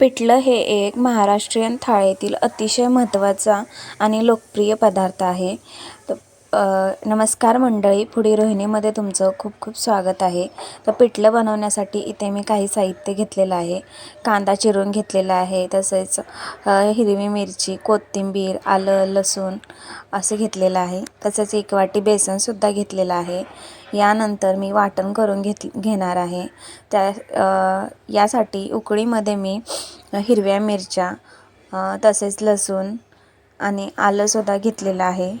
पिठलं हे एक महाराष्ट्रीयन थाळीतील अतिशय महत्त्वाचा आणि लोकप्रिय पदार्थ आहे. तर नमस्कार मंडळी. पुढे रोहिणीमध्ये तुमचं खूप खूप स्वागत आहे. तर पिठलं बनवण्यासाठी इथे मी काही साहित्य घेतलेलं आहे. कांदा चिरून घेतलेला आहे. तसेच हिरवी मिरची कोथिंबीर आलं लसूण असं घेतलेलं आहे. तसेच एक वाटी बेसनसुद्धा घेतलेलं आहे. यानंतर मी वाटण करून घेत घेणार आहे. त्या यासाठी उकळीमध्ये मी हिरव्या मिरच्या तसेच लसूण आणि आलंसुद्धा घेतलेलं आहे.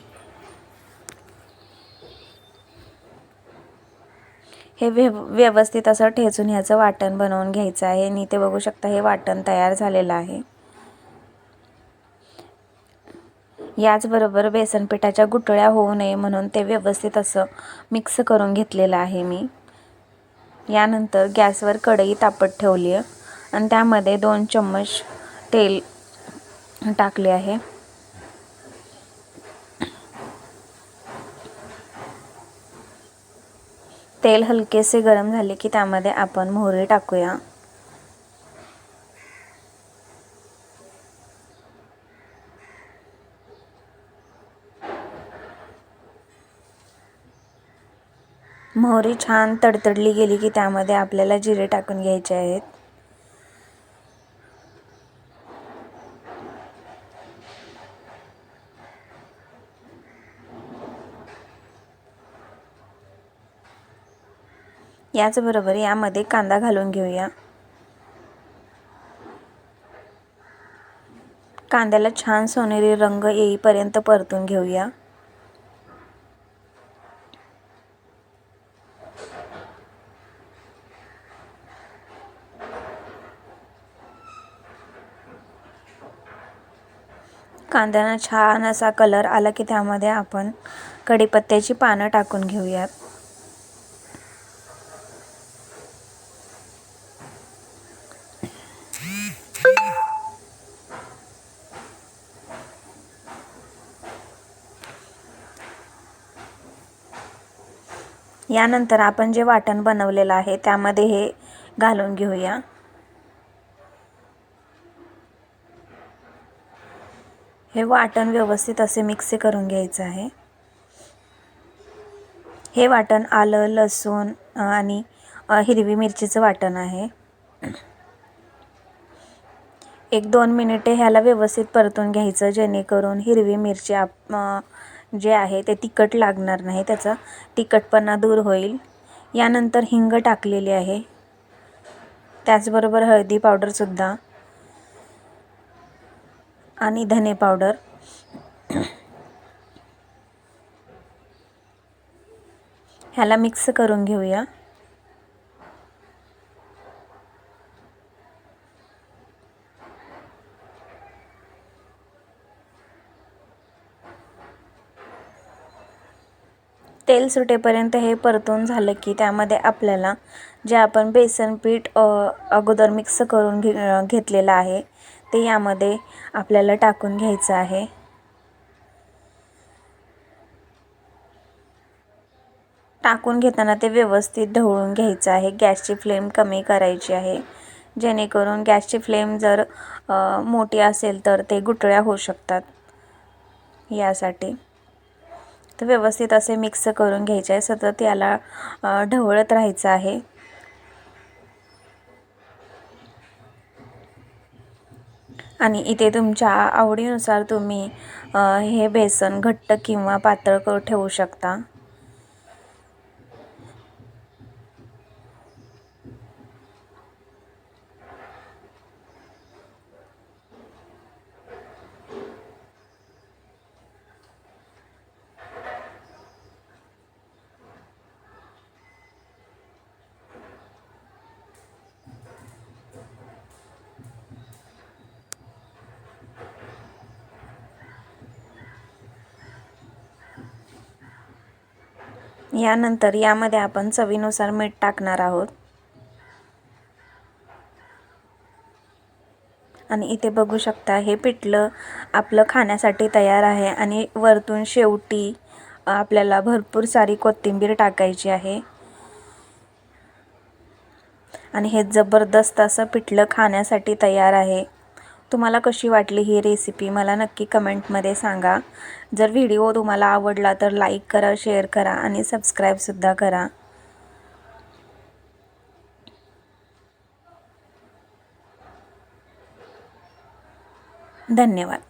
हे व्यव व्यवस्थित असं ठेचून ह्याचं वाटण बनवून घ्यायचं आहे. आणि ते बघू शकता हे वाटण तयार झालेलं आहे. याचबरोबर बेसन पिठाच्या गुटळ्या होऊ नये म्हणून ते व्यवस्थित असं मिक्स करून घेतलेलं आहे मी. यानंतर गॅसवर कढई तापत ठेवली आहे आणि त्यामध्ये दोन चम्मच तेल टाकले आहे. तेल हलकेसे गरम झाले की त्यामध्ये आपण मोहरी टाकूया. मोहरी छान तडतडली गेली की त्यामध्ये आपल्याला जिरे टाकून घ्यायचे आहेत. याचबरोबर यामध्ये कांदा घालून घेऊया. कांद्याला छान सोनेरी रंग येईपर्यंत परतून घेऊया. कांद्याला छान असा कलर आला की त्यामध्ये आपण कढीपत्त्याची पानं टाकून घेऊयात. यानंतर आपण जे वाटण बनवलेलं आहे त्यामध्ये हे घालून घेऊया. हे वाटण व्यवस्थित असे मिक्स करून घ्यायचं आहे. हे वाटण आलं लसूण आणि हिरवी मिरचीचं वाटण आहे. एक दोन मिनिटे ह्याला व्यवस्थित परतून घ्यायचं जेणेकरून हिरवी मिरची आप जे आहे ते तिखट लागणार नाही त्याचा तिखटपणा दूर होईल. यानंतर हिंग टाकलेली आहे. त्याचबरोबर हळदी पावडरसुद्धा आणि धने पावडर. ह्याला मिक्स करून घेऊया. तेल सुटेपर्यंत हे परतून झालं की त्यामध्ये आपल्याला जे आपण बेसन पीठ अगोदर मिक्स करून घे घेतलेलं आहे ते यामध्ये आपल्याला टाकून घ्यायचं आहे. टाकून घेताना ते व्यवस्थित ढवळून घ्यायचं आहे. गॅसची फ्लेम कमी करायची आहे. जेणेकरून गॅसची फ्लेम जर मोठी असेल तर ते गुटळ्या होऊ शकतात. यासाठी तर व्यवस्थित असे मिक्स करून घ्यायचे आहे. सतत याला ढवळत राहायचं आहे. आणि इथे तुमच्या आवडीनुसार तुम्ही हे बेसन घट्ट किंवा पातळ करून ठेवू शकता. यानंतर यामध्ये आपण चवीनुसार मीठ टाकणार आहोत. आणि इथे बघू शकता हे पिठलं आपलं खाण्यासाठी तयार आहे आणि वरतून शेवटी आपल्याला भरपूर सारी कोथिंबीर टाकायची आहे. आणि हे जबरदस्त असं पिठलं खाण्यासाठी तयार आहे. तुम्हाला कशी वाटली ही रेसिपी मला नक्की कमेंटमध्ये सांगा. जर व्हिडिओ तुम्हाला आवडला तर लाईक करा शेअर करा आणि सबस्क्राईबसुद्धा करा. धन्यवाद.